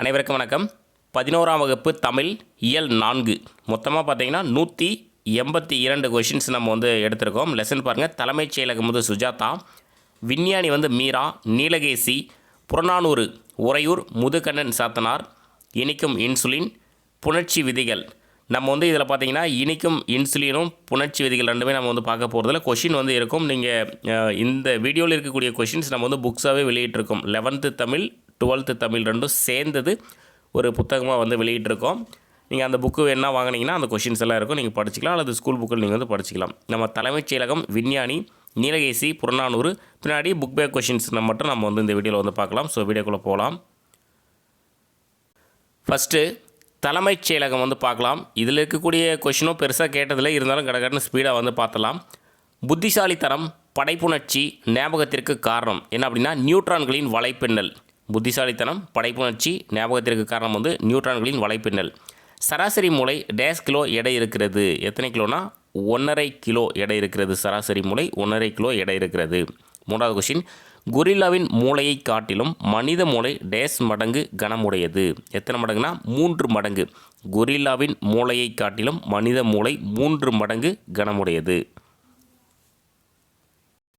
அனைவருக்கும் வணக்கம். பதினோராம் வகுப்பு தமிழ் இயல் நான்கு. மொத்தமாக பார்த்தீங்கன்னா நூற்றி எண்பத்தி இரண்டு கொஷின்ஸ் நம்ம வந்து எடுத்திருக்கோம். லெசன் பாருங்கள் தலைமைச் செயலகம் வந்து சுஜாதா விஞ்ஞானி வந்து மீரா நீலகேசி புறநானூறு உறையூர் முதுகண்ணன் சாத்தனார் இனிக்கும் இன்சுலின் புணர்ச்சி விதிகள். நம்ம வந்து இதில் பார்த்தீங்கன்னா இனிக்கும் இன்சுலினும் புணர்ச்சி விதிகள் ரெண்டுமே நம்ம வந்து பார்க்க போகிறதுல கொஷின் வந்து இருக்கும். நீங்கள் இந்த வீடியோவில் இருக்கக்கூடிய கொஷின்ஸ் நம்ம வந்து புக்ஸாகவே வெளியிட்டிருக்கோம். லெவன்த்து தமிழ் டுவெல்த்து தமிழ் ரெண்டும் சேர்ந்தது ஒரு புத்தகமாக வந்து வெளியிட்டிருக்கோம். நீங்கள் அந்த புக்கு என்ன வாங்கினீங்கன்னா அந்த கொஷின்ஸ் எல்லாம் இருக்கும். நீங்கள் படிச்சிக்கலாம். அல்லது ஸ்கூல் புக்கில் நீங்கள் வந்து படிச்சிக்கலாம். நம்ம தலைமைச் செயலகம் விஞ்ஞானி நீலகேசி புறநானூறு. பின்னாடி புக் பேக் கொஷின்ஸ் மட்டும் நம்ம வந்து இந்த வீடியோவில் வந்து பார்க்கலாம். ஸோ வீடியோக்குள்ளே போகலாம். ஃபஸ்ட்டு தலைமைச் செயலகம் வந்து பார்க்கலாம். இதில் இருக்கக்கூடிய கொஷினும் பெருசாக கேட்டதில்லை. இருந்தாலும் கடகடன்னு ஸ்பீடாக வந்து பார்த்தலாம். புத்திசாலித்தனம் படைப்புணர்ச்சி ஞாபகத்திற்கு காரணம். என்ன அப்படின்னா நியூட்ரான்களின் வலைப்பின்னல். புத்திசாலித்தனம் படைப்புணர்ச்சி ஞாபகத்திற்கு காரணம் வந்து நியூட்ரான்களின் வலைப்பின்னல். சராசரி மூளை டேஸ் கிலோ எடை இருக்கிறது. எத்தனை கிலோனா? ஒன்றரை கிலோ எடை இருக்கிறது. சராசரி மூளை ஒன்றரை கிலோ எடை இருக்கிறது. மூன்றாவது கொஷின் கொரில்லாவின் மூளையை காட்டிலும் மனித மூளை டேஸ் மடங்கு கனமுடையது. எத்தனை மடங்குனா? மூன்று மடங்கு. கொரில்லாவின் மூளையை காட்டிலும் மனித மூளை மூன்று மடங்கு கனமுடையது.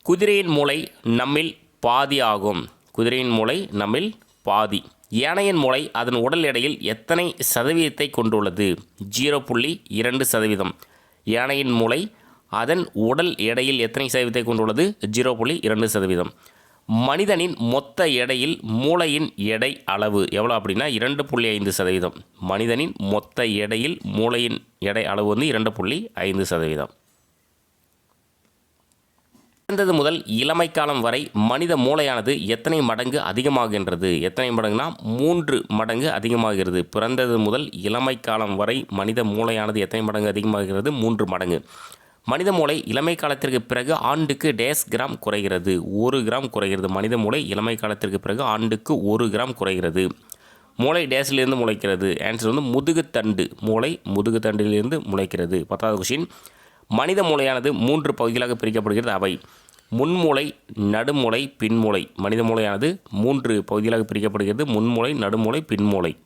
குதிரையின் மூளை நம்மில் பாதி ஆகும். குதிரையின் மூளை நம்மில் பாதி. யானையின் மூளை அதன் உடல் எடையில் எத்தனை சதவீதத்தை கொண்டுள்ளது? ஜீரோ புள்ளி இரண்டு சதவீதம். யானையின் மூளை அதன் உடல் எடையில் எத்தனை சதவீதத்தை கொண்டுள்ளது? ஜீரோ புள்ளி இரண்டு சதவீதம். மனிதனின் மொத்த எடையில் மூளையின் எடை அளவு எவ்வளோ அப்படின்னா இரண்டு புள்ளி ஐந்து சதவீதம். மனிதனின் மொத்த எடையில் மூளையின் எடை அளவு வந்து இரண்டு புள்ளி ஐந்து சதவீதம். பிறந்தது முதல் இளமை காலம் வரை மனித மூளையானது எத்தனை மடங்கு அதிகமாகின்றது? எத்தனை மடங்குனா மூன்று மடங்கு அதிகமாகிறது. பிறந்தது முதல் இளமை காலம் வரை மனித மூளையானது எத்தனை மடங்கு அதிகமாகிறது? மூன்று மடங்கு. மனித மூளை இளமை காலத்திற்கு பிறகு ஆண்டுக்கு டேஸ் கிராம் குறைகிறது. ஒரு கிராம் குறைகிறது. மனித மூளை இளமை காலத்திற்கு பிறகு ஆண்டுக்கு ஒரு கிராம் குறைகிறது. மூளை டேஸ்லேருந்து முளைக்கிறது. ஆன்சர் வந்து முதுகுத்தண்டு. மூளை முதுகுத்தண்டிலிருந்து முளைக்கிறது. பத்தாவது கொஷின் மனித மூளையானது மூன்று பகுதிகளாக பிரிக்கப்படுகிறது. அவை முன்மூளை நடுமூளை பின்மூளை. மனித மூளையானது மூன்று பகுதிகளாக பிரிக்கப்படுகிறது. முன்மூளை நடுமூளை பின்மூளை.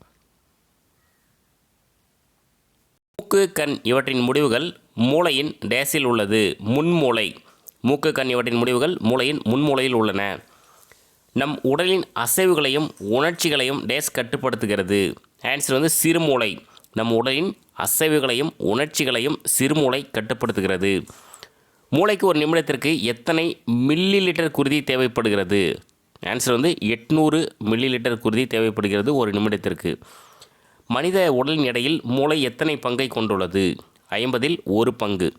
மூக்கு கண் இவற்றின் முடிவுகள் மூளையின் டேஸில் உள்ளது. முன்மூளை. மூக்கு கண் இவற்றின் முடிவுகள் மூளையின் முன்மூளையில் உள்ளன. நம் உடலின் அசைவுகளையும் உணர்ச்சிகளையும் டேஸ் கட்டுப்படுத்துகிறது. ஆன்சர் வந்து சிறுமூளை. நம் உடலின் அசைவுகளையும் உணர்ச்சிகளையும் சிறுமூளை கட்டுப்படுத்துகிறது. மூளைக்கு ஒரு நிமிடத்திற்கு எத்தனை மில்லி லிட்டர் குருதி தேவைப்படுகிறது? ஆன்சர் வந்து எட்நூறு மில்லி லிட்டர் குருதி தேவைப்படுகிறது ஒரு நிமிடத்திற்கு. மனித உடலின் எடையில் மூளை எத்தனை பங்கை கொண்டுள்ளது? ஐம்பதில் ஒரு பங்கு.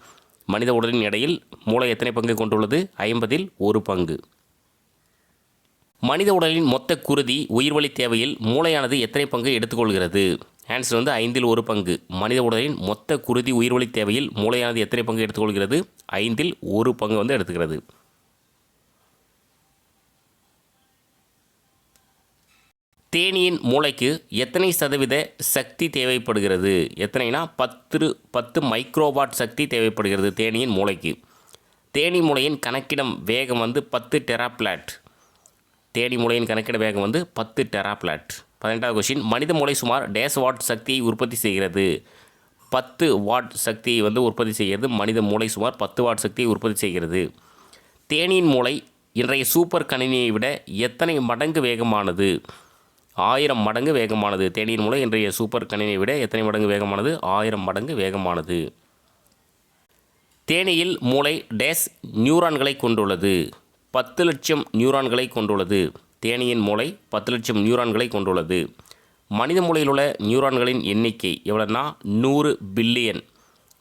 மனித உடலின் எடையில் மூளை எத்தனை பங்கை கொண்டுள்ளது? ஐம்பதில் ஒரு பங்கு. மனித உடலின் மொத்த குருதி உயிர்வழி தேவையில் மூளையானது எத்தனை பங்கு எடுத்துக்கொள்கிறது? ஆன்சர் வந்து ஐந்தில் ஒரு பங்கு. மனித உடலின் மொத்த குருதி உயிர்வழி தேவையில் மூளையானது எத்தனை பங்கு எடுத்துக்கொள்கிறது? ஐந்தில் ஒரு பங்கு வந்து எடுத்துக்கிறது. தேனியின் மூளைக்கு எத்தனை சதவீத சக்தி தேவைப்படுகிறது? எத்தனைனா பத்து பத்து மைக்ரோவாட் சக்தி தேவைப்படுகிறது தேனியின் மூளைக்கு. தேனி மூளையின் கணக்கிடம் வேகம் வந்து பத்து டெராப்ளாட். தேனி மூளையின் கணக்கிட வேகம் வந்து பத்து டெராப்ளாட். பதினெட்டாவது கொஷின் மனித மூளை சுமார் டேஸ் வாட் சக்தியை உற்பத்தி செய்கிறது. பத்து வாட் சக்தியை வந்து உற்பத்தி செய்கிறது. மனித மூளை சுமார் பத்து வாட் சக்தியை உற்பத்தி செய்கிறது. தேனியின் மூளை இன்றைய சூப்பர் கணினியை விட எத்தனை மடங்கு வேகமானது? ஆயிரம் மடங்கு வேகமானது. தேனியின் மூளை இன்றைய சூப்பர் கணினியை விட எத்தனை மடங்கு வேகமானது? ஆயிரம் மடங்கு வேகமானது. தேனியில் மூளை டேஸ் நியூரான்களை கொண்டுள்ளது. பத்து லட்சம் நியூரான்களை கொண்டுள்ளது. தேனியின் மூளை பத்து லட்சம் நியூரான்களை கொண்டுள்ளது. மனித மூளையில் உள்ள நியூரான்களின் எண்ணிக்கை எவ்வளோன்னா நூறு பில்லியன்.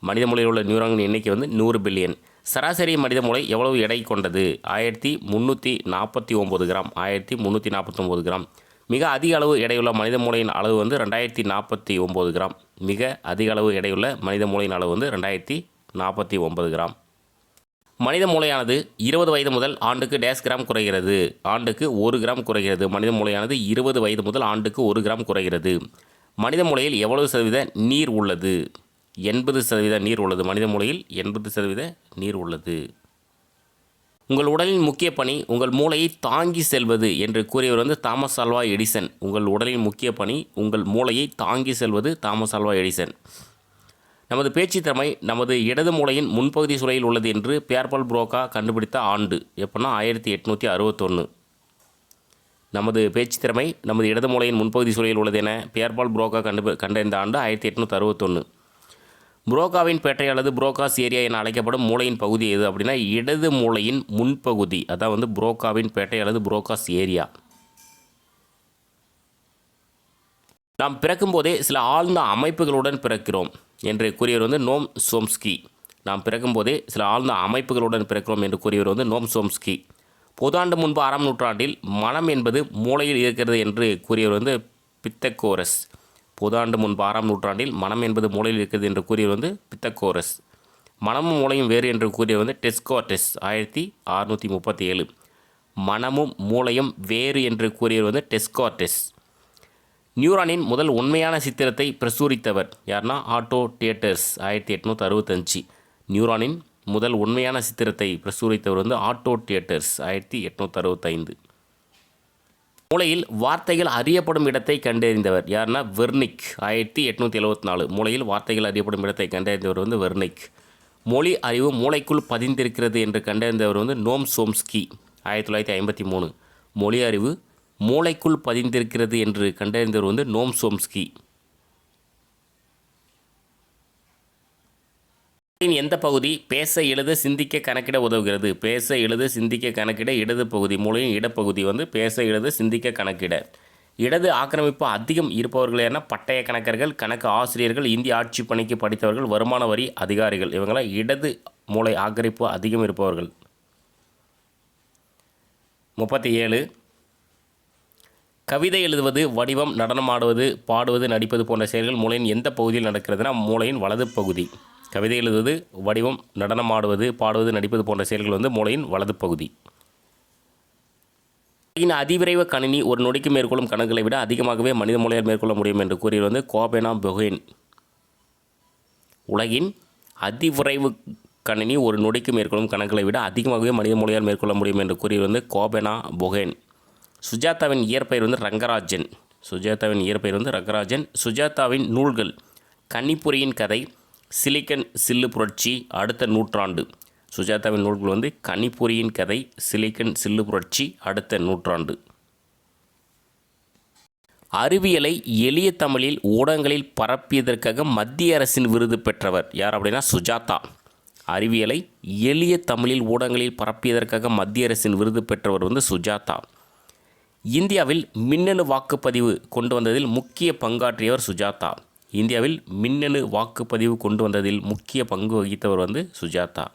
மனித மூளையில் உள்ள நியூரான்களின் எண்ணிக்கை வந்து நூறு பில்லியன். சராசரி மனித மூளை எவ்வளவு எடை கொண்டது? ஆயிரத்தி முந்நூற்றி நாற்பத்தி ஒம்பது கிராம். ஆயிரத்தி முந்நூற்றி நாற்பத்தொம்போது கிராம். மிக அதிக அளவு எடையுள்ள மனித மூளையின் அளவு வந்து ரெண்டாயிரத்தி நாற்பத்தி ஒம்பது கிராம். மிக அதிக அளவு எடையுள்ள மனித மூளையின் அளவு வந்து ரெண்டாயிரத்தி நாற்பத்தி ஒம்பது கிராம். மனித மூளையானது இருபது வயது முதல் ஆண்டுக்கு டேஸ் கிராம் குறைகிறது. ஆண்டுக்கு ஒரு கிராம் குறைகிறது. மனித மூளையானது இருபது வயது முதல் ஆண்டுக்கு ஒரு கிராம் குறைகிறது. மனித மூளையில் எவ்வளவு சதவீத நீர் உள்ளது? எண்பது சதவீத நீர் உள்ளது. மனித மூளையில் எண்பது சதவீத நீர் உள்ளது. உங்கள் உடலின் முக்கிய பணி உங்கள் மூளையை தாங்கி செல்வது என்று கூறியவர் வந்து தாமஸ் ஆல்வா எடிசன். உங்கள் உடலின் முக்கிய பணி உங்கள் மூளையை தாங்கி செல்வது தாமஸ் ஆல்வா எடிசன். நமது பேச்சு திறமை நமது இடது மூளையின் முன்பகுதி சுரையில் உள்ளது என்று பியார்பால் புரோக்கா கண்டுபிடித்த ஆண்டு எப்போனா ஆயிரத்தி எட்நூற்றி அறுபத்தொன்று நமது பேச்சு திறமை நமது இடது மூளையின் முன்பகுதி சுரையில் உள்ளது என பியார்பால் புரோக்கா கண்டு கண்டறிந்த ஆண்டு ஆயிரத்தி எட்நூற்றி அறுபத்தொன்று புரோக்காவின் பேட்டை அல்லது புரோகாஸ் ஏரியா என அழைக்கப்படும் மூளையின் பகுதி எது அப்படின்னா இடது மூளையின் முன்பகுதி அதான் வந்து புரோக்காவின் பேட்டை அல்லது புரோக்காஸ் ஏரியா. நாம் பிறக்கும்போதே சில ஆழ்ந்த அமைப்புகளுடன் பிறக்கிறோம் என்று கூறியவர் வந்து நோம் சோம்ஸ்கி. நாம் பிறக்கும்போதே சில ஆழ்ந்த அமைப்புகளுடன் பிறக்கிறோம் என்று கூறியவர் வந்து நோம் சோம்ஸ்கி. புதாண்டு முன்பு ஆறாம் நூற்றாண்டில் மனம் என்பது மூளையில் இருக்கிறது என்று கூறியவர் வந்து பித்தக்கோரஸ் புதாண்டு முன்பு ஆறாம் நூற்றாண்டில் மனம் என்பது மூளையில் இருக்கிறது என்று கூறியவர் வந்து பித்தக்கோரஸ் மனமும் மூளையும் வேறு என்று கூறியவர் வந்து டெஸ்கோட்டஸ் ஆயிரத்தி அறுநூற்றி முப்பத்தி ஏழு. மனமும் மூளையும் வேறு என்று கூறியவர் வந்து டெஸ்கோட்டஸ் நியூரானின் முதல் உண்மையான சித்திரத்தை பிரசுரித்தவர் யார்னா ஆட்டோ தியேட்டர்ஸ் ஆயிரத்தி எட்நூற்றி அறுபத்தஞ்சு. நியூரானின் முதல் உண்மையான சித்திரத்தை பிரசுரித்தவர் வந்து ஆட்டோ தியேட்டர்ஸ் ஆயிரத்தி எட்நூற்றி அறுபத்தைந்து. மூளையில் வார்த்தைகள் அறியப்படும் இடத்தை கண்டறிந்தவர் யார்னா வெர்னிக் ஆயிரத்தி எட்நூற்றி எழுபத்தி நாலு மூளையில் வார்த்தைகள் அறியப்படும் இடத்தை கண்டறிந்தவர் வந்து வெர்னிக். மொழி அறிவு மூளைக்குள் பதிந்திருக்கிறது என்று கண்டறிந்தவர் வந்து நோம் சோம்ஸ்கி ஆயிரத்தி தொள்ளாயிரத்தி ஐம்பத்தி மூணு. மொழி அறிவு மூளைக்குள் பதிந்திருக்கிறது என்று கண்டறிந்தவர் வந்து நோம் சோம்ஸ்கி. எந்த பகுதி? பேச எழுத சிந்திக்க கணக்கிட உதவுகிறது. பேச எழுத சிந்திக்க கணக்கிட இடது பகுதி. மூளையின் இடப்பகுதி வந்து பேச எழுத சிந்திக்க கணக்கிட. இடது ஆக்கிரமிப்பு அதிகம் இருப்பவர்கள் என பட்டய கணக்கர்கள் கணக்கு ஆசிரியர்கள் இந்திய ஆட்சி பணிக்கு படித்தவர்கள் வருமான வரி அதிகாரிகள். இவங்களாம் இடது மூளை ஆக்கிரமிப்பு அதிகம் இருப்பவர்கள். முப்பத்தி ஏழு. கவிதை எழுதுவது வடிவம் நடனமாடுவது பாடுவது நடிப்பது போன்ற செயல்கள் மூளையின் எந்த பகுதியில் நடக்கிறதுனா மூளையின் வலது பகுதி. கவிதை எழுதுவது வடிவம் நடனமாடுவது பாடுவது நடிப்பது போன்ற செயல்கள் வந்து மூளையின் வலது பகுதி. உலகின் அதிவிரைவு கணினி ஒரு நொடிக்கு மேற்கொள்ளும் கணக்குகளை விட அதிகமாகவே மனித மூளையால் மேற்கொள்ள முடியும் என்று கூறியது வந்து கோபேனா பொஹேன். உலகின் அதிவிரைவு கணினி ஒரு நொடிக்கு மேற்கொள்ளும் கணக்குகளை விட அதிகமாகவே மனித மூளையால் மேற்கொள்ள முடியும் என்று கூறியது வந்து கோபேனா பொகேன் சுஜாதாவின் இயற்பெயர் வந்து ரங்கராஜன். சுஜாதாவின் இயற்பெயர் வந்து ரங்கராஜன். சுஜாதாவின் நூல்கள் கன்னிப்புரியின் கதை சிலிக்கன் சில்லு புரட்சி அடுத்த நூற்றாண்டு. சுஜாதாவின் நூல்கள் வந்து கனிப்பொறியின் கதை சிலிக்கன் சில்லு புரட்சி அடுத்த நூற்றாண்டு. அறிவியலை எளிய தமிழில் ஊடகங்களில் பரப்பியதற்காக மத்திய அரசின் விருது பெற்றவர் யார் அப்படின்னா சுஜாதா. அறிவியலை எளிய தமிழில் ஊடகங்களில் பரப்பியதற்காக மத்திய அரசின் விருது பெற்றவர் வந்து சுஜாதா. இந்தியாவில் மின்னணு வாக்குப்பதிவு கொண்டு வந்ததில் முக்கிய பங்காற்றியவர் சுஜாதா. இந்தியாவில் மின்னணு வாக்குப்பதிவு கொண்டு வந்ததில் முக்கிய பங்கு வகித்தவர் வந்து சுஜாதா.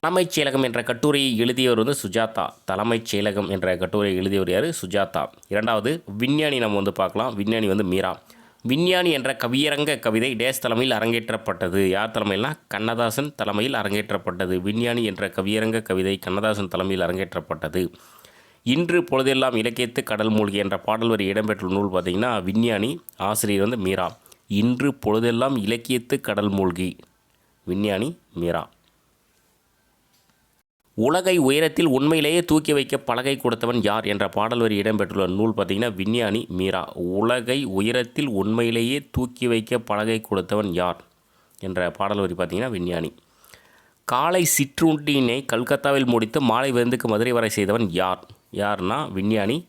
தலைமைச் செயலகம் என்ற கட்டுரையை எழுதியவர் வந்து சுஜாதா. தலைமைச் செயலகம் என்ற கட்டுரையை எழுதியவர் யார்? சுஜாதா. இரண்டாவது விஞ்ஞானி நம்ம வந்து பார்க்கலாம். விஞ்ஞானி வந்து மீரா. விஞ்ஞானி என்ற கவியரங்க கவிதை டேஸ் தலைமையில் அரங்கேற்றப்பட்டது. யார் தலைமையில்னா? கண்ணதாசன் தலைமையில் அரங்கேற்றப்பட்டது. விஞ்ஞானி என்ற கவியரங்க கவிதை கண்ணதாசன் தலைமையில் அரங்கேற்றப்பட்டது. இன்று பொழுதெல்லாம் இலக்கியத்து கடல் மூழ்கி என்ற பாடல் வரி இடம்பெற்றுள்ள நூல் பார்த்திங்கன்னா விஞ்ஞானி ஆசிரியர் வந்து மீரா. இன்று பொழுதெல்லாம் இலக்கியத்து கடல் மூழ்கி. விஞ்ஞானி மீரா. உலகை உயரத்தில் உண்மையிலேயே தூக்கி வைக்க பலகை கொடுத்தவன் யார் என்ற பாடல் வரி இடம்பெற்றுள்ள நூல் பார்த்திங்கன்னா விஞ்ஞானி மீரா. உலகை உயரத்தில் உண்மையிலேயே தூக்கி வைக்க பலகை கொடுத்தவன் யார் என்ற பாடல் வரி பார்த்திங்கன்னா விஞ்ஞானி. காலை சிற்றுண்டியினை கல்கத்தாவில் முடித்து மாலை விருந்துக்கு மதுரை வரை செய்தவன் யார்? யார்னா விஞ்ஞானி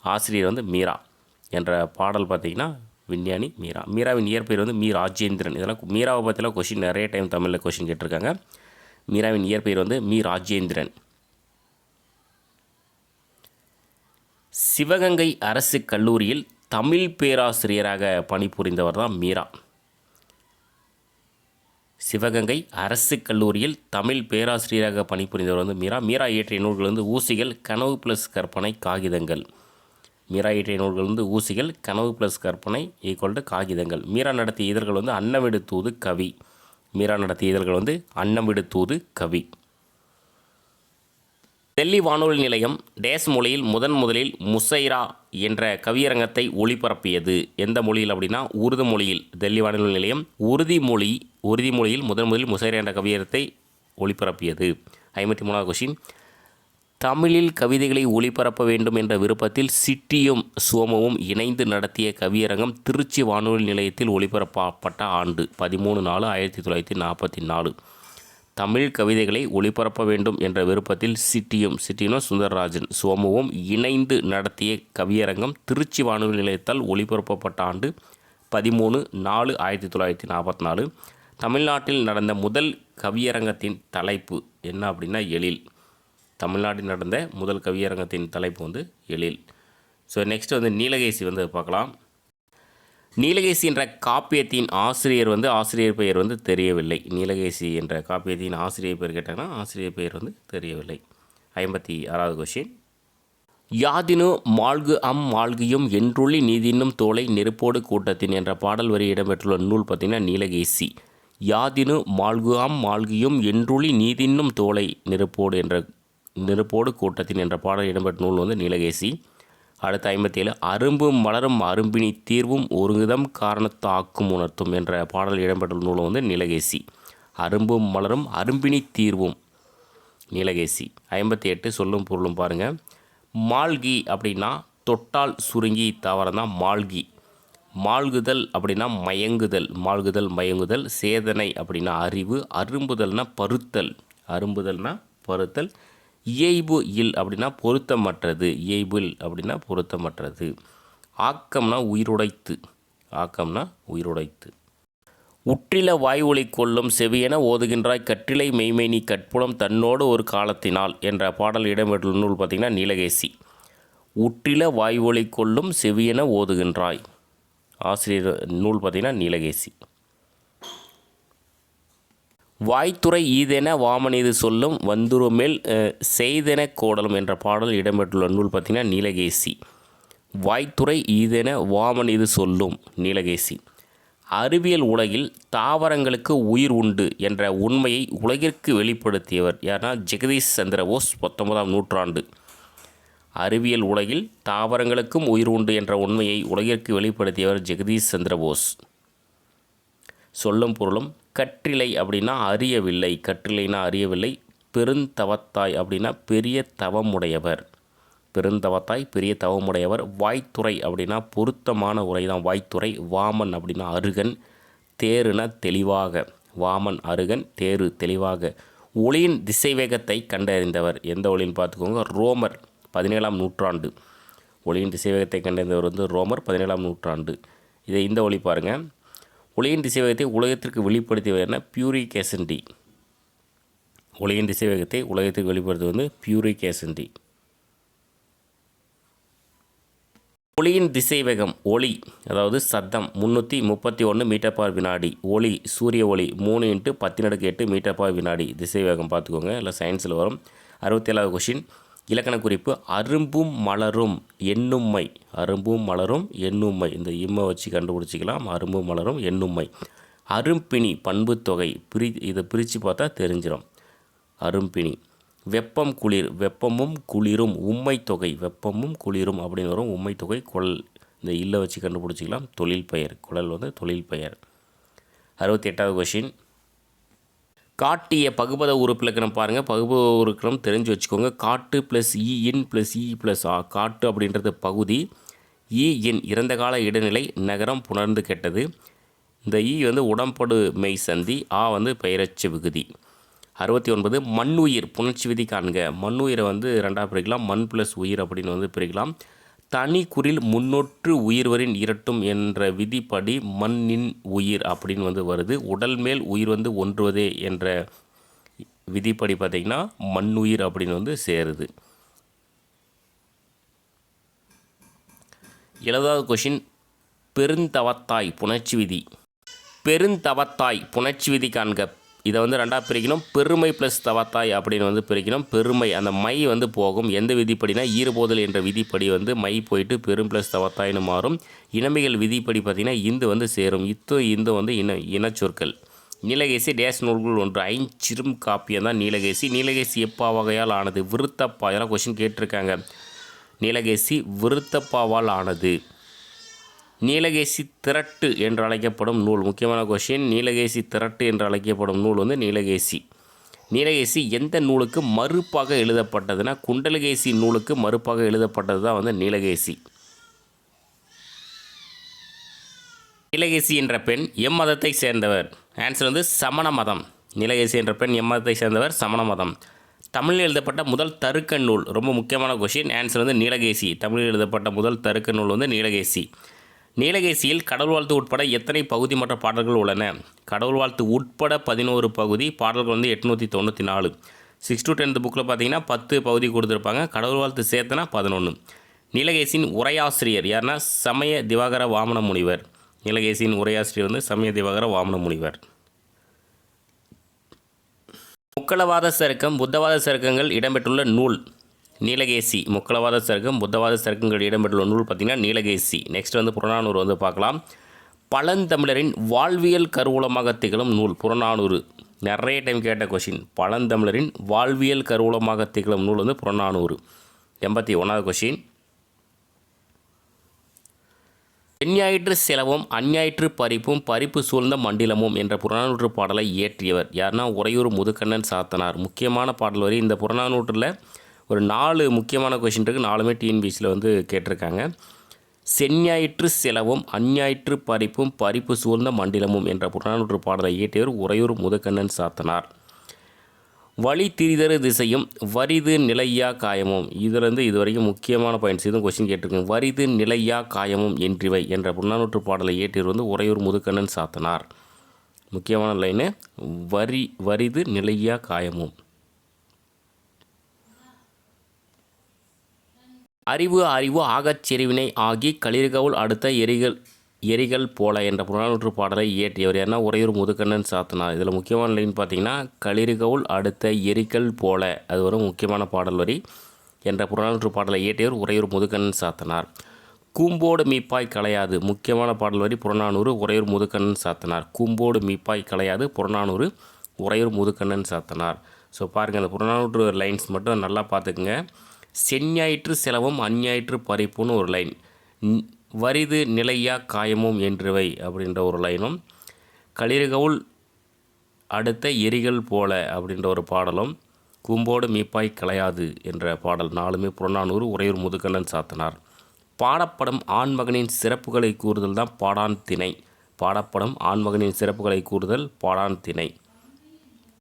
ஆசிரியர் வந்து மீரா என்ற பாடல் பார்த்திங்கன்னா விஞ்ஞானி மீரா. மீராவின் இயற்பெயர் வந்து மீ ராஜேந்திரன். இதெல்லாம் மீராவை பற்றிலாம் கொஷின் நிறைய டைம் தமிழில் கொஷின் கேட்டிருக்காங்க. மீராவின் இயற்பெயர் வந்து மீ ராஜேந்திரன். சிவகங்கை அரசு கல்லூரியில் தமிழ் பேராசிரியராக பணிபுரிந்தவர் தான் மீரா. சிவகங்கை அரசு கல்லூரியில் தமிழ் பேராசிரியராக பணிபுரிந்தவர் வந்து மீரா. மீரா இயற்றிய நூல்கள் வந்து ஊசிகள் கனவு ப்ளஸ் கற்பனை காகிதங்கள். மீரா இயற்றிய நூல்கள் வந்து ஊசிகள் கனவு ப்ளஸ் கற்பனை ஈக்குவல் காகிதங்கள். மீரா நடத்திய இதழ்கள் வந்து அன்னவிடு தூது கவி. மீரா நடத்திய இதழ்கள் வந்து அன்னவிடு தூது கவி. டெல்லி வானொலி நிலையம் டேஸ் மொழியில் முதன் முதலில் முசைரா என்ற கவியரங்கத்தை ஒளிபரப்பியது. எந்த மொழியில் அப்படின்னா உருது மொழியில் டெல்லி வானொலி நிலையம் உறுதி மொழி உறுதி மொழியில் முதன் முதலில் முசைரா என்ற கவியரத்தை ஒளிபரப்பியது. ஐம்பத்தி மூணாவது கொஷின் தமிழில் கவிதைகளை ஒளிபரப்ப வேண்டும் என்ற விருப்பத்தில் சிட்டியும் சோமவும் இணைந்து நடத்திய கவியரங்கம் திருச்சி வானொலி நிலையத்தில் ஒளிபரப்பப்பட்ட ஆண்டு. பதிமூணு நாலு ஆயிரத்தி தொள்ளாயிரத்தி நாற்பத்தி நாலு. தமிழ் கவிதைகளை ஒளிபரப்ப வேண்டும் என்ற விருப்பத்தில் சிட்டியும் சிட்டியும் சுந்தரராஜன் சோமுவும் இணைந்து நடத்திய கவியரங்கம் திருச்சி வானொலி நிலையத்தால் ஒளிபரப்பப்பட்ட ஆண்டு பதிமூணு நாலு ஆயிரத்தி தொள்ளாயிரத்தி நாற்பத்தி நாலு. தமிழ்நாட்டில் நடந்த முதல் கவியரங்கத்தின் தலைப்பு என்ன அப்படின்னா எழில். தமிழ்நாட்டில் நடந்த முதல் கவியரங்கத்தின் தலைப்பு வந்து எழில். ஸோ நெக்ஸ்ட் வந்து நீலகேசி வந்து பார்க்கலாம். நீலகேசி என்ற காப்பியத்தின் ஆசிரியர் வந்து ஆசிரியர் பெயர் வந்து தெரியவில்லை. நீலகேசி என்ற காப்பியத்தின் ஆசிரியர் பெயர் கேட்டாங்கன்னா ஆசிரியர் பெயர் வந்து தெரியவில்லை. ஐம்பத்தி ஆறாவது கொஷின் யாதினு மால்கு அம் மால்கியும் என்றுள்ளி நீதினும் தோலை நெருப்போடு கூட்டத்தின் என்ற பாடல் வரி இடம்பெற்றுள்ள நூல் பார்த்திங்கன்னா நீலகேசி. யாதினு மால்கு அம் மால்கியும் என்றுள்ளி நீதின்னும் தோலை நெருப்போடு என்ற நெருப்போடு கூட்டத்தின் என்ற பாடல் இடம்பெற்ற நூல் வந்து நீலகேசி. அடுத்த ஐம்பத்தேழு அரும்பும் மலரும் அரும்பினி தீர்வும் ஒருங்குதம் காரணத்தாக்கும் உணர்த்தும் என்ற பாடல் இடம்பெற்றுள்ள நூல் வந்து நீலகேசி. அரும்பும் மலரும் அரும்பினி தீர்வும் நீலகேசி. ஐம்பத்தி எட்டு சொல்லும் பொருளும் பாருங்கள் மால்கி அப்படின்னா தொட்டால் சுருங்கி தாவரம் தான் மால்கி. மால்குதல் அப்படின்னா மயங்குதல் மால்குதல் மயங்குதல். சேதனை அப்படின்னா அறிவு அரும்புதல்னா பருத்தல். அரும்புதல்னா பருத்தல். இயைபு இல் அப்படின்னா பொருத்தமற்றது. இயைபுல் அப்படின்னா பொருத்தமற்றது. ஆக்கம்னா உயிருடைத்து. ஆக்கம்னா உயிருடைத்து. உற்றில வாய் ஒளி கொள்ளும் செவியென ஓதுகின்றாய் கற்றிலை மெய்மை நீ கற்புலம் தன்னோடு ஒரு காலத்தினால் என்ற பாடல் இடம்பெற்றுள்ள நூல் பார்த்திங்கன்னா நீலகேசி. உற்றில வாய் ஒளி கொள்ளும் செவியென ஓதுகின்றாய். ஆசிரியர் நூல் பார்த்திங்கன்னா நீலகேசி. வாய்த்துறை ஈதென வாமனிது சொல்லும் வந்துருமேல் செய்தென கோடலும் என்ற பாடல் இடம்பெற்றுள்ள நூல் பார்த்திங்கன்னா நீலகேசி. வாய்த்துறை ஈதென வாமனிது சொல்லும் நீலகேசி. அறிவியல் உலகில் தாவரங்களுக்கு உயிர் உண்டு என்ற உண்மையை உலகிற்கு வெளிப்படுத்தியவர் யார்னா ஜெகதீஷ் சந்திர போஸ் பத்தொன்பதாம் நூற்றாண்டு. அறிவியல் உலகில் தாவரங்களுக்கும் உயிர் உண்டு என்ற உண்மையை உலகிற்கு வெளிப்படுத்தியவர் ஜெகதீஷ் சந்திர போஸ். சொல்லும் பொருளும் கற்றிலை அப்படின்னா அறியவில்லை கற்றிலைனா அறியவில்லை. பெருந்தவத்தாய் அப்படின்னா பெரிய தவமுடையவர். பெருந்தவத்தாய் பெரிய தவமுடையவர். வாய்த்துறை அப்படின்னா பொருத்தமான உரை தான் வாய்த்துறை வாமன் அப்படின்னா அருகன் தேருன தெளிவாக. வாமன் அருகன் தேரு தெளிவாக. ஒளியின் திசைவேகத்தை கண்டறிந்தவர். எந்த ஒளின்னு பார்த்துக்கோங்க? ரோமர் பதினேழாம் நூற்றாண்டு. ஒளியின் திசைவேகத்தை கண்டறிந்தவர் வந்து ரோமர் பதினேழாம் நூற்றாண்டு. இதை இந்த ஒளி பாருங்கள் ஒளியின் திசைவேகத்தை உலகத்திற்கு வெளிப்படுத்தியவர் என்ன பியூரிக் டி ஒளியின் திசைவேகத்தை உலகத்திற்கு வெளிப்படுத்துவது வந்து பியூரிக் டி ஒளியின் திசைவேகம் ஒளி அதாவது சத்தம் முந்நூற்றி முப்பத்தி ஒன்று மீட்டர் பார் வினாடி. ஒளி சூரிய ஒளி மூணு இன்ட்டு பத்தினடுக்கு எட்டு மீட்டர் பார் வினாடி. திசைவேகம் பார்த்துக்கோங்க இல்லை சயின்ஸில் வரும். அறுபத்தேழாவது கொஷின் இலக்கண குறிப்பு அரும்பும் மலரும் எண்ணும்மை. அரும்பும் மலரும் எண்ணும்மை. இந்த இம்மை வச்சு கண்டுபிடிச்சிக்கலாம். அரும்பும் மலரும் எண்ணும்மை. அரும்பிணி பண்பு தொகை. பிரி இதை பிரித்து பார்த்தா தெரிஞ்சிடும் அரும்பிணி. வெப்பம் குளிர். வெப்பமும் குளிரும். உம்மை தொகை. வெப்பமும் குளிரும் அப்படின்னு வரும். உம்மை தொகை குழல். இந்த இல்லை வச்சு கண்டுபிடிச்சிக்கலாம். தொழில் பெயர். குழல் வந்து தொழில் பெயர். அறுபத்தி எட்டாவது கொஷின் காட்டிய பகுபத உறுப்பிலக்கணம் பாருங்கள் பகுபத உறுப்பினம் தெரிஞ்சு வச்சுக்கோங்க. காட்டு ப்ளஸ் இ இன் ப்ளஸ் இ ப்ளஸ் ஆ காட்டு அப்படின்றது பகுதி. E, இ இன் இறந்த கால இடைநிலை நகரம் புணர்ந்து கெட்டது. இந்த இ வந்து உடம்படு மெய் சந்தி ஆ வந்து பெயரச்ச விகுதி. அறுபத்தி ஒன்பது மண்ணுயிர் புணர்ச்சி விதி காண்க. மண்ணுயிரை வந்து ரெண்டாக பிரிக்கலாம் மண் ப்ளஸ் உயிர் அப்படின்னு வந்து பிரிக்கலாம். தனி குறில் முன்னொற்று உயிர்வரின் இரட்டும் என்ற விதிப்படி மண்ணின் உயிர் அப்படின்னு வந்து வருது. உடல் மேல் உயிர் வந்து ஒன்றுவதே என்ற விதிப்படி பார்த்திங்கன்னா மண்ணுயிர் அப்படின்னு வந்து சேருது. எழுபதாவது கொஷின் பெருந்தவத்தாய் புணர்ச்சி விதி. பெருந்தவத்தாய் புணர்ச்சி விதி காண்க இதை வந்து ரெண்டாக பிரிக்கணும். பெருமை ப்ளஸ் தவத்தாய் அப்படின்னு வந்து பிரிக்கணும். பெருமை அந்த மை வந்து போகும். எந்த விதிப்படினா ஈரபோதல் என்ற விதிப்படி வந்து மை போயிட்டு பெரும் ப்ளஸ் தவத்தாய்னு மாறும். இனமைகள் விதிப்படி பார்த்திங்கன்னா இந்து வந்து சேரும். இத்து இந்து வந்து இன இனச்சொற்கள். நீலகேசி டேஸ் நூல்கள் ஒன்று. ஐஞ்சிறும் காப்பியம் தான் நீலகேசி. நீலகேசி எப்பா வகையால் ஆனது? விருத்தப்பா. இதெல்லாம் கொஷின் கேட்டிருக்காங்க. நீலகேசி விருத்தப்பாவால் ஆனது. நீலகேசி திரட்டு என்று அழைக்கப்படும் நூல். முக்கியமான கொஷின் நீலகேசி திரட்டு என்று அழைக்கப்படும் நூல் வந்து நீலகேசி. நீலகேசி எந்த நூலுக்கு மறுப்பாக எழுதப்பட்டதுன்னா குண்டலகேசி நூலுக்கு மறுப்பாக எழுதப்பட்டது தான் வந்து நீலகேசி. நீலகேசி என்ற பெண் எம் மதத்தை சேர்ந்தவர். ஆன்சர் வந்து சமண மதம். நீலகேசி என்ற பெண் எம் மதத்தை சேர்ந்தவர் சமண மதம். தமிழில் எழுதப்பட்ட முதல் தருக்க நூல். ரொம்ப முக்கியமான கொஷின் ஆன்சர் வந்து நீலகேசி. தமிழில் எழுதப்பட்ட முதல் தருக்க நூல் வந்து நீலகேசி. நீலகேசியில் கடவுள் வாழ்த்து உட்பட எத்தனை பகுதி மற்ற பாடல்கள் உள்ளன? கடவுள் வாழ்த்து உட்பட பதினோரு பகுதி பாடல்கள் வந்து எட்நூற்றி தொண்ணூற்றி நாலு. சிக்ஸ் டு டென்த் புக்கில் பார்த்தீங்கன்னா பத்து பகுதி கொடுத்துருப்பாங்க. கடவுள் வாழ்த்து சேர்த்தனா பதினொன்று நீலகேசியின் உரையாசிரியர் யாருன்னா சமய திவாகர வாமன முனிவர். நீலகேசியின் உரையாசிரியர் வந்து சமய திவாகர வாமன முனிவர். முக்களவாத சருக்கம் புத்தவாத சருக்கங்கள் இடம்பெற்றுள்ள நூல். நீலகேசி முக்களவாத சருக்கம் புத்தவாத சருக்கங்கள் இடம்பெற்றுள்ள நூல் பார்த்திங்கன்னா நீலகேசி. நெக்ஸ்ட் வந்து புறநானூறு வந்து பார்க்கலாம். பழந்தமிழரின் வாழ்வியல் கருவூலமாக திகழும் நூல் புறநானூறு. நிறைய டைம் கேட்ட கொஷின் பழந்தமிழரின் வாழ்வியல் கருவூலமாக திகழும் நூல் வந்து புறநானூறு. எண்பத்தி ஒன்றாவது கொஷின் பெண்ஞாயிற்று செலவும் அஞ்ஞாயிற்று பறிப்பும் பறிப்பு சூழ்ந்த மண்டிலமும் என்ற புறநானூற்று பாடலை இயற்றியவர் யாருன்னா உறையூர் முதுக்கண்ணன் சாத்தனார். முக்கியமான பாடல் வரி இந்த புறநானூற்றில் ஒரு நாலு முக்கியமான கொஷின் இருக்குது நாலுமே டிஎன்பிசியில் வந்து கேட்டிருக்காங்க. செஞ்ஞாயிற்று செலவும் அஞ்ஞாயிற்று பறிப்பும் பறிப்பு சூழ்ந்த மண்டிலமும் என்ற புறநானூற்று பாடலை இயற்றியவர் உறையூர் முதுக்கண்ணன் சாத்தனார். வழி திரிதரு திசையும் வரிது நிலையா காயமும் இதுலேருந்து இதுவரைக்கும் முக்கியமான பாயிண்ட்ஸ் இதுவும் கொஸ்டின் கேட்டிருக்கேன். வரிது நிலையா காயமும் என்றிவை என்ற புறநானூற்று பாடலை இயற்றியவர் வந்து உறையூர் முதுக்கண்ணன் சாத்தனார். முக்கியமான லைனு வரி வரிது நிலையா காயமும் அறிவு அறிவு ஆகச் செறிவினை ஆகி களிர்கவுள் அடுத்த எரிகள் எரிகள் போல என்ற புறநானூற்று பாடலை இயற்றியவர் யாருன்னா உறையூர் முதுகண்ணன் சாத்தனார். இதில் முக்கியமான லைன் பார்த்தீங்கன்னா களிருகவுள் அடுத்த எரிகள் போல. அது ஒரு முக்கியமான பாடல் வரி என்ற புறநானூற்று பாடலை இயற்றியவர் உறையூர் முதுகண்ணன் சாத்தனார். கூம்போடு மீப்பாய் கலையாது முக்கியமான பாடல் வரி புறநானூறு உறையூர் முதுகண்ணன் சாத்தனார். கூம்போடு மீப்பாய் கலையாது புறநானூறு உறையூர் முதுகண்ணன் சாத்தனார். ஸோ பாருங்கள் அந்த புறநானூற்று லைன்ஸ் மட்டும் நல்லா பார்த்துக்குங்க. செஞ்ஞாயிற்று செலவும் அஞ்ஞாயிற்று பறிப்புன்னு ஒரு லைன் வரிது நிலையா காயமும் என்றவை அப்படின்ற ஒரு லைனும் களிர்கவுள் அடுத்த எரிகள் போல அப்படின்ற ஒரு பாடலும் கும்போடு மீப்பாய் கலையாது என்ற பாடல் நாலுமே புறநானூறு உறையூர் முதுகண்ணன் சாத்தனார். பாடப்படும் ஆண்மகனின் சிறப்புகளை கூறுதல் தான் பாடான் திணை. பாடப்படும் ஆண்மகனின் சிறப்புகளை கூறுதல் பாடான் திணை.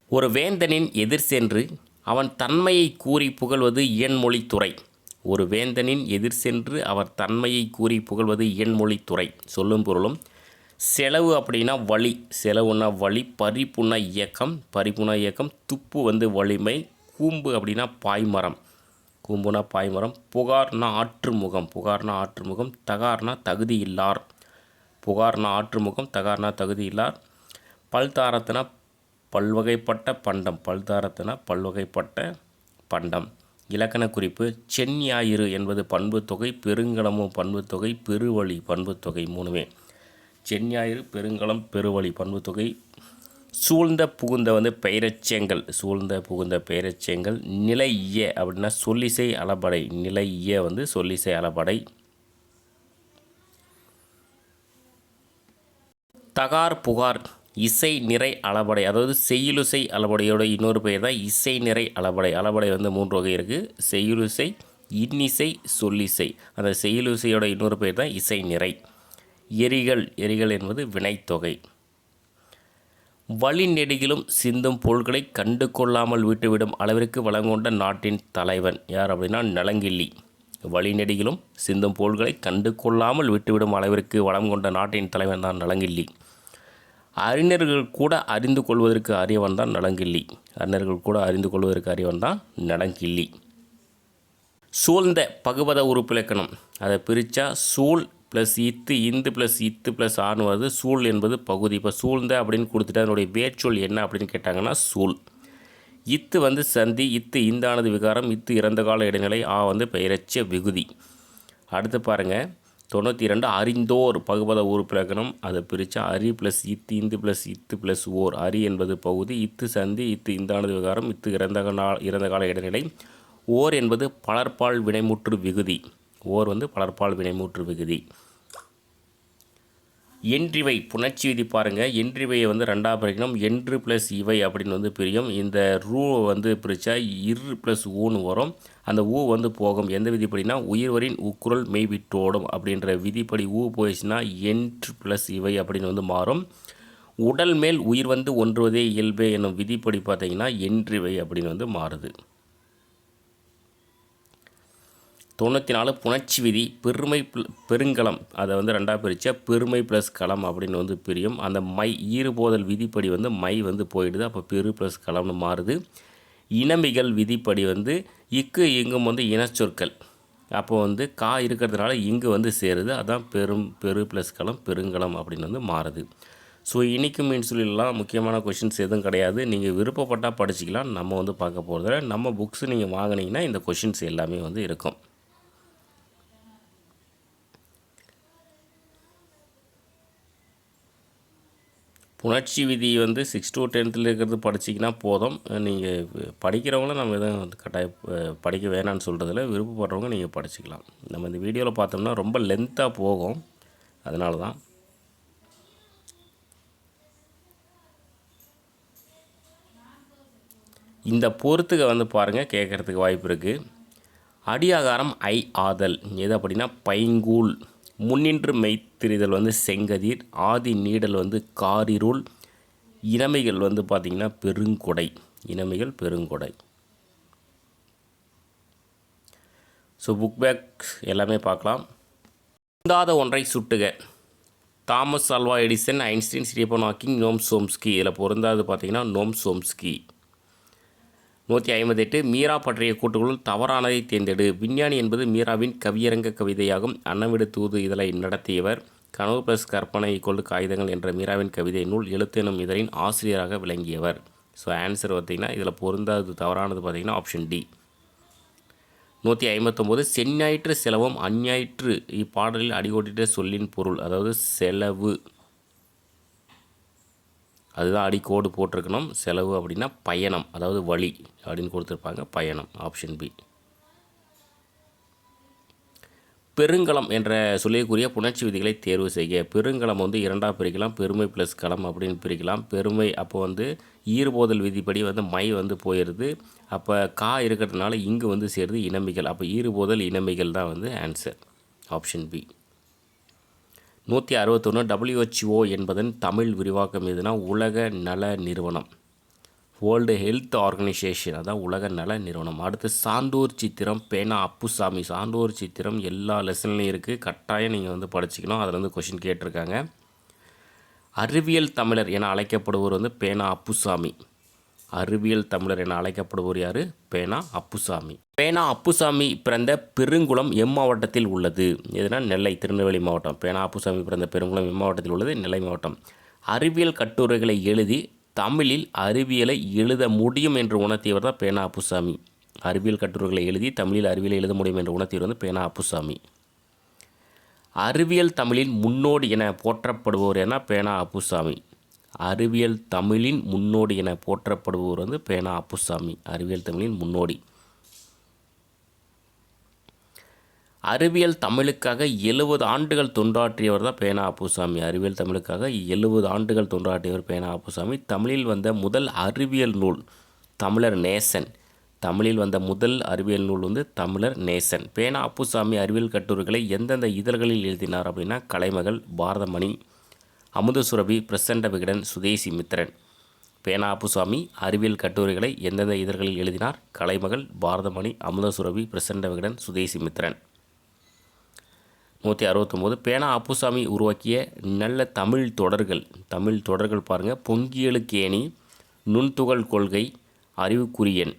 ஒரு வேந்தனின் எதிர் சென்று அவன் தன்மையை கூறி புகழ்வது இயன்மொழித்துறை ஒரு வேந்தனின் எதிர் சென்று அவர் தன்மையை கூறி புகழ்வது இயன்மொழித்துறை சொல்லும் பொருளும் செலவு அப்படின்னா வழி. செலவுனா வழி பறிப்புனா இயக்கம். பறிப்புனா இயக்கம் துப்பு வந்து வலிமை. கூம்பு அப்படின்னா பாய்மரம். கூம்புனா பாய்மரம். புகார்னா ஆற்றுமுகம். புகார்னா ஆற்றுமுகம் தகார்னா தகுதி இல்லார் புகார்னா ஆற்றுமுகம் தகார்னா தகுதி இல்லார் பல்தாரத்தினா பல்வகைப்பட்ட பண்டம். பல்தாரத்தினா பல்வகைப்பட்ட பண்டம். இலக்கண குறிப்பு செஞ்ஞாயிறு என்பது பண்புத்தொகை பெருங்கலமும் பண்புத்தொகை பெருவழி பண்புத்தொகை மூணுமே. செஞ்ஞாயிறு பெருங்கலம் பெருவழி பண்புத்தொகை சூழ்ந்த புகுந்த வந்து பெயரச்செங்கல் சூழ்ந்த புகுந்த பெயரச்செங்கல் நிலைய அப்படின்னா சொல்லிசை அளபடை. நிலைய வந்து சொல்லிசை அளபடை. தகார் புகார். இசை நிறை அளபடை அதாவது செய்யுளிசை அளபடையோட இன்னொரு பெயர் தான் இசை நிறை அளபடை அளபடை வந்து மூன்று வகை இருக்குது செய்யுளிசை இன்னிசை சொல்லிசை. அந்த செய்யுளிசையோட இன்னொரு பெயர் தான் இசை நிறை. எரிகள் எரிகள் என்பது வினைத்தொகை. வழி நெடுகிலும் சிந்தும் பொருள்களை கண்டு கொள்ளாமல் விட்டுவிடும் அளவிற்கு வளங்கொண்ட நாட்டின் தலைவன் யார் அப்படின்னா நலங்கிள்ளி. வழிநெடுகிலும் சிந்தும் பொருள்களை கண்டு கொள்ளாமல் விட்டுவிடும் அளவிற்கு வளம் கொண்ட நாட்டின் தலைவன் தான் நலங்கிள்ளி. அறிஞர்கள் கூட அறிந்து கொள்வதற்கு அறியவன் தான் நலங்கிள்ளி அறிஞர்கள் கூட அறிந்து கொள்வதற்கு அறியவன் தான் நலங்கிள்ளி சூழ்ந்த பகுபத உறுப்பிலக்கணம் அதை பிரித்தா சூழ் ப்ளஸ் இத்து இந்து ப்ளஸ் இத்து ப்ளஸ் ஆண் வருது. சூழ் என்பது பகுதி. இப்போ சூழ்ந்த அப்படின்னு கொடுத்துட்டு அதனுடைய வேர்ச்சொல் என்ன அப்படின்னு கேட்டாங்கன்னா சூழ். இத்து வந்து சந்தி இத்து இந்தானது விகாரம் இத்து இறந்த கால இடைநிலை ஆ வந்து பெயரச்ச விகுதி. அடுத்து பாருங்கள் தொண்ணூற்றி ரெண்டு அறிந்தோர் பகுபத உறுப்பிலக்கணம் அதை பிரித்தா அரி ப்ளஸ் இத்து இந்து ப்ளஸ் இத்து ப்ளஸ் ஓர். அரி என்பது பகுதி. இத்து சந்தி இத்து இந்தானது விகாரம். இத்து இறந்த நாள் இறந்த கால இடைநிலை. ஓர் என்பது பலர்பால் வினைமுற்று விகுதி. ஓர் வந்து பலர்பால் வினைமுற்று விகுதி. என்றிவை புணர்ச்சி விதி பாருங்கள் என்றிவையை வந்து ரெண்டாக பிரிக்கணும். என்று ப்ளஸ் இவை அப்படின்னு வந்து பிரியும். இந்த ரூ வந்து பிரித்தா இரு ப்ளஸ் ஊன்னு வரும். அந்த ஊ வந்து போகும். எந்த விதிப்படினா உயிர்வரின் உக்குரல் மெய்விட்டோடும் அப்படின்ற விதிப்படி ஊ போயிடுச்சுன்னா என்று ப்ளஸ் இவை அப்படின்னு வந்து மாறும். உடல் மேல் உயிர் வந்து ஒன்றுவதே இயல்பே என்னும் விதிப்படி பார்த்தீங்கன்னா என்றிவை அப்படின்னு வந்து மாறுது. தொண்ணூற்றி நாலு புணர்ச்சி விதி பெருமை பெருங்கலம் அதை வந்து ரெண்டாக பிரித்தா பெருமை ப்ளஸ் களம் அப்படின்னு வந்து பிரியும். அந்த மை ஈறுபோதல் விதிப்படி வந்து மை வந்து போயிடுது அப்போ பெரு ப்ளஸ் களம்னு மாறுது. இனமிகள் விதிப்படி வந்து இக்கு இங்கும் வந்து இனச்சொற்கள். அப்போ வந்து கா இருக்கிறதுனால இங்கு வந்து சேருது அதான் பெரும் பெரு ப்ளஸ் களம் பெருங்கலம் அப்படின்னு வந்து மாறுது. ஸோ இன்றைக்கும் மீன் சொல்லிடலாம். முக்கியமான கொஷின்ஸ் எதுவும் கிடையாது. நீங்கள் விருப்பப்பட்டால் படிச்சிக்கலாம். நம்ம வந்து பார்க்க போகிறதில்ல நம்ம புக்ஸ் நீங்கள் வாங்கினீங்கன்னா இந்த கொஷின்ஸ் எல்லாமே வந்து இருக்கும். புணர்ச்சி விதி வந்து சிக்ஸ் டு டென்த்தில் இருக்கிறது படிச்சிங்கன்னா போதும். நீங்கள் படிக்கிறவங்கள நம்ம எதுவும் வந்து கட்டாய படிக்க வேணாம்னு சொல்கிறதில்ல விருப்பப்படுறவங்க நீங்கள் படிச்சுக்கலாம். நம்ம இந்த வீடியோவில் பார்த்தோம்னா ரொம்ப லென்த்தாக போகும். அதனால தான் இந்த பொறுத்துக வந்து பாருங்கள் கேட்குறதுக்கு வாய்ப்பு இருக்குது அடியாகாரம் ஐ ஆதல். எது அப்படின்னா பைங்கூல். முன்னின்று மெய்த்திரிதல் வந்து செங்கதிர் ஆதி நீடல் வந்து காரிருள் இனமைகள் வந்து பார்த்திங்கன்னா பெருங்கொடை இனமைகள் பெருங்கொடை. ஸோ புக் பேக் எல்லாமே பார்க்கலாம். பொருந்தாத ஒன்றை சுட்டுக. Thomas Alva Edison Einstein Stephen Hawking Noam Chomsky. இதில் பொருந்தாது பார்த்திங்கன்னா நோம் சோம்ஸ்கி. நூற்றி ஐம்பத்தெட்டு மீரா பற்றிய கூட்டுகளுள் தவறானதை தேர்ந்தெடு. விஞ்ஞானி என்பது மீராவின் கவியரங்க கவிதையாகும். அன்னவிடு தூது இதழை நடத்தியவர். கனவு ப்ளஸ் கற்பனை கொள்ளு காகிதங்கள் என்ற மீராவின் கவிதை நூல் எழுத்து எனும் இதழின் ஆசிரியராக விளங்கியவர். ஸோ ஆன்சர் பார்த்தீங்கன்னா இதில் பொருந்தாது தவறானது பார்த்தீங்கன்னா ஆப்ஷன் டி நூற்றி ஐம்பத்தொம்போது செஞ்ஞாயிற்று செலவும் அஞ்ஞாயிற்று இப்பாடலில் அடிகோட்டிட்ட சொல்லின் பொருள் அதாவது செலவு. அதுதான் அடிக்கோடு போட்டிருக்கணும். செலவு அப்படின்னா பயணம். அதாவது வழி அப்படின்னு கொடுத்துருப்பாங்க. பயணம் ஆப்ஷன் பி பெருங்கலம் என்ற சொல்லக்கூடிய புணர்ச்சி விதிகளை தேர்வு செய்ய பெருங்கலம் வந்து இரண்டாக பிரிக்கலாம். பெருமை ப்ளஸ் களம் அப்படின்னு பிரிக்கலாம். பெருமை அப்போ வந்து ஈறுபோதல் விதிப்படி வந்து மை வந்து போயிடுது அப்போ கா இருக்கிறதுனால இங்கு வந்து சேருது இனமிகள் அப்போ ஈறுபோதல் இனமிகள் தான் வந்து ஆன்சர் ஆப்ஷன் பி நூற்றி அறுபத்தொன்று டபிள்யூஹெச்ஓ என்பதன் தமிழ் விரிவாக்கம் எதுனா உலக நல நிறுவனம். வேர்ல்டு ஹெல்த் ஆர்கனைசேஷன் அதான் உலக நல நிறுவனம். அடுத்து சான்றோர் சித்திரம் பேனா அப்புசாமி. சான்றோர் சித்திரம் எல்லா லெசன்லையும் இருக்குது கட்டாயம் நீங்கள் வந்து படிச்சுக்கணும். அதில் வந்து கொஷின் கேட்டிருக்காங்க. அறிவியல் தமிழர் என அழைக்கப்படுவோர் வந்து பேனா அப்புசாமி. அறிவியல் தமிழர் என அழைக்கப்படுவோர் யார்? பேனா அப்புசாமி. பேனா அப்புசாமி பிறந்த பெருங்குளம் எம் மாவட்டத்தில் உள்ளது. எதுனா நெல்லை திருநெல்வேலி மாவட்டம். பேனா அப்புசாமி பிறந்த பெருங்குளம் எம் மாவட்டத்தில் உள்ளது நெல்லை மாவட்டம். அறிவியல் கட்டுரைகளை எழுதி தமிழில் அறிவியலை எழுத முடியும் என்று உணர்த்தியவர் தான் பேனா அப்புசாமி. அறிவியல் கட்டுரைகளை எழுதி தமிழில் அறிவியலை எழுத முடியும் என்று உணர்த்தியவர் வந்து பேனா அப்புசாமி. அறிவியல் தமிழின் முன்னோடி என போற்றப்படுபவர் என பேனா அப்புசாமி. அறிவியல் தமிழின் முன்னோடி என போற்றப்படுபவர் வந்து பேனா அப்புசாமி அறிவியல் தமிழின் முன்னோடி. அறிவியல் தமிழுக்காக எழுபது ஆண்டுகள் தொண்டாற்றியவர் தான் பேனா அப்புசாமி அறிவியல் தமிழுக்காக எழுபது ஆண்டுகள் தொண்டாற்றியவர் பேனா அப்புசாமி. தமிழில் வந்த முதல் அறிவியல் நூல் தமிழர் நேசன். தமிழில் வந்த முதல் அறிவியல் நூல் வந்து தமிழர் நேசன். பேனா அப்புசாமி அறிவியல் கட்டுரைகளை எந்தெந்த இதழ்களில் எழுதினார் அப்படின்னா கலைமகள் பாரதமணி அமுதசுரபி பிரசண்ட விகடன் சுதேசி மித்திரன். பேனா அப்புசாமி அறிவியல் கட்டுரைகளை எந்தெந்த இதழ்களில் எழுதினார்? கலைமகள் பாரதமணி அமுதசுரபி பிரசண்ட விகடன் சுதேசி மித்திரன். நூற்றி அறுபத்தொம்போது பேனா அப்புசாமி உருவாக்கிய நல்ல தமிழ் தொடர்கள். தமிழ் தொடர்கள் பாருங்கள் பொங்கியலுக்கேணி நுண்துகள் கொள்கை அறிவுக்குரியன்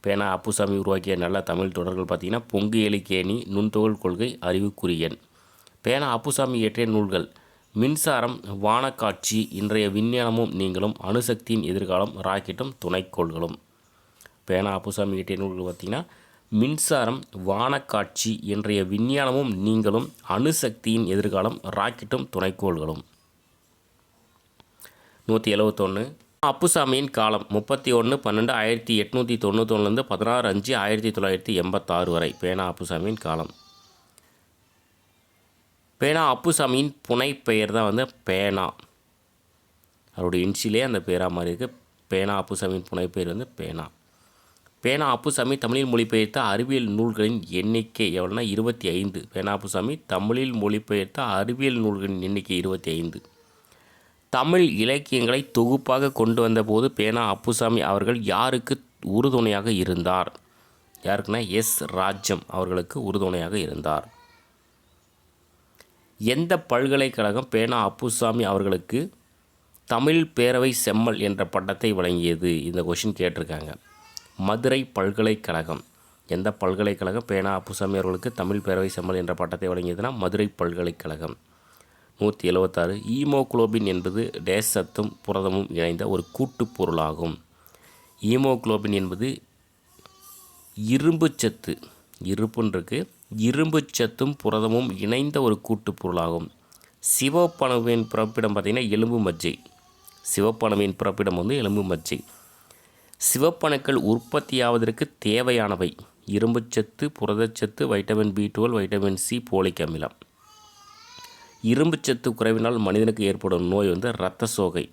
பேனா அப்புசாமி உருவாக்கிய நல்ல தமிழ் தொடர்கள் பார்த்தீங்கன்னா பொங்கியலுக்கேணி நுண்துகள் கொள்கை அறிவுக்குரியன் பேனா அப்புசாமி இயற்றிய நூல்கள். மின்சாரம் வானக்காட்சி இன்றைய விஞ்ஞானமும் நீங்களும் அணுசக்தியின் எதிர்காலம் ராக்கெட்டும் துணைக்கோள்களும். பேனா அப்புசாமி கிட்டே நூல்கள் பார்த்தீங்கன்னா மின்சாரம் வானக்காட்சி இன்றைய விஞ்ஞானமும் நீங்களும் அணுசக்தியின் எதிர்காலம் ராக்கெட்டும் துணைக்கோள்களும். நூற்றி எழுவத்தொன்று அப்புசாமியின் காலம் முப்பத்தி ஒன்று பன்னெண்டு ஆயிரத்தி எட்நூற்றி தொண்ணூத்தொன்னுலேருந்து பதினாறு அஞ்சு ஆயிரத்தி தொள்ளாயிரத்தி எண்பத்தாறு வரை. பேனா அப்புசாமியின் காலம். பேனா அப்புசாமியின் புனைப்பெயர் தான் வந்து பேனா. அவருடைய இன்சிலே அந்த பேராக மாதிரி இருக்குது பேனா அப்புசாமியின் புனைப்பெயர் வந்து பேனா. பேனா அப்புசாமி தமிழில் மொழிபெயர்த்த அறிவியல் நூல்களின் எண்ணிக்கை எவ்வளோனா இருபத்தி ஐந்து. பேனா அப்புசாமி தமிழில் மொழிபெயர்த்த அறிவியல் நூல்களின் எண்ணிக்கை இருபத்தி ஐந்து. தமிழ் இலக்கியங்களை தொகுப்பாக கொண்டு வந்தபோது பேனா அப்புசாமி அவர்கள் யாருக்கு உறுதுணையாக இருந்தார்? யாருக்குன்னா எஸ். ராஜ்யம் அவர்களுக்கு உறுதுணையாக இருந்தார். எந்த பல்கலைக்கழகம் பேனா அப்புசாமி அவர்களுக்கு தமிழ் பேரவை செம்மல் என்ற பட்டத்தை வழங்கியது? இந்த கொஷின் கேட்டிருக்காங்க. மதுரை பல்கலைக்கழகம். எந்த பல்கலைக்கழகம் பேனா அப்புசாமி அவர்களுக்கு தமிழ் பேரவை செம்மல் என்ற பட்டத்தை வழங்கியதுன்னா மதுரை பல்கலைக்கழகம். நூற்றி எழுபத்தாறு ஈமோக்ளோபின் என்பது டேஸ் சத்தும் புரதமும் இணைந்த ஒரு கூட்டுப் பொருளாகும். ஈமோக்ளோபின் என்பது இரும்புச்சத்து இருப்புன்னு இருக்கு இரும்புச்சத்தும் புரதமும் இணைந்த ஒரு கூட்டுப் பொருளாகும். சிவப்பணுவின் பிறப்பிடம் பார்த்திங்கன்னா எலும்பு மஜ்ஜை. சிவப்பணுவின் பிறப்பிடம் வந்து எலும்பு மஜ்ஜை. சிவப்பணுக்கள் உற்பத்தியாவதற்கு தேவையானவை. இரும்புச்சத்து புரதச்சத்து vitamin B twelve vitamin C folic அமிலம். இரும்புச்சத்து குறைவினால் மனிதனுக்கு ஏற்படும் நோய் வந்து இரத்த சோகை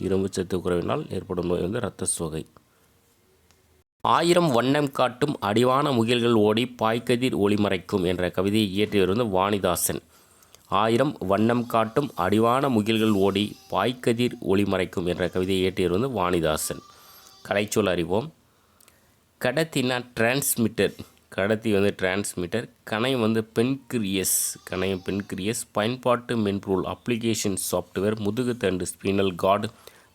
இரும்புச்சத்து குறைவினால் ஏற்படும் நோய் வந்து இரத்த சோகை ஆயிரம் வண்ணம் காட்டும் அடிவான முகில்கள் ஓடி பாய்கதிர் ஒளிமறைக்கும் என்ற கவிதையை இயற்றியவர் வந்து வாணிதாசன். ஆயிரம் வண்ணம் காட்டும் அடிவான முகில்கள் ஓடி பாய்கதிர் ஒளிமறைக்கும் என்ற கவிதையை இயற்றியவர் வந்து வாணிதாசன். கலைச்சொல் அறிவோம். கடத்தினா டிரான்ஸ்மிட்டர் கடத்தி வந்து டிரான்ஸ்மிட்டர் கணையம் வந்து பென்கிரியஸ். கணையம் பென்கிரியஸ். பயன்பாட்டு மென்பொருள் அப்ளிகேஷன் சாஃப்ட்வேர் முதுகுத்தண்டு ஸ்பீனல் கார்டு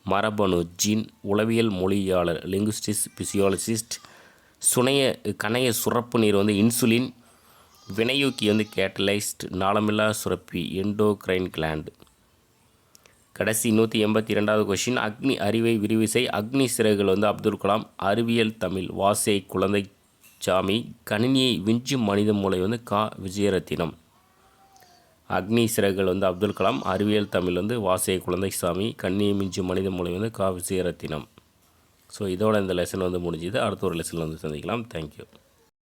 மரபணு ஜீன் உளவியல் மொழியாளர் லிங்குஸ்டிஸ் பிசியாலஜிஸ்ட் சுனைய கணைய சுரப்பு நீர் வந்து இன்சுலின் வினையூக்கி வந்து கேட்டலைஸ்ட் நாளமில்லா சுரப்பி எண்டோக்ரைன் கிளாண்டு கடைசி நூற்றி எண்பத்தி இரண்டாவது கொஷின் அக்னி அறிவை விரிவிசை அக்னி சிறகுகள் வந்து அப்துல் கலாம் அறிவியல் தமிழ் வாசை குழந்தை சாமி கணினியை விஞ்சும் மனித மூளை வந்து கா விஜயரத்தினம். அக்னி சிறகுகள் வந்து அப்துல் கலாம் அறிவியல் தமிழ் வந்து வாசை குழந்தைசாமி கண்ணியை மிஞ்சும் மனித மூளை வந்து காவிசிய ரத்தினம் ஸோ இதோட இந்த லெசன் வந்து முடிஞ்சுது. அடுத்த ஒரு லெசனில் வந்து சந்திக்கலாம். தேங்க்யூ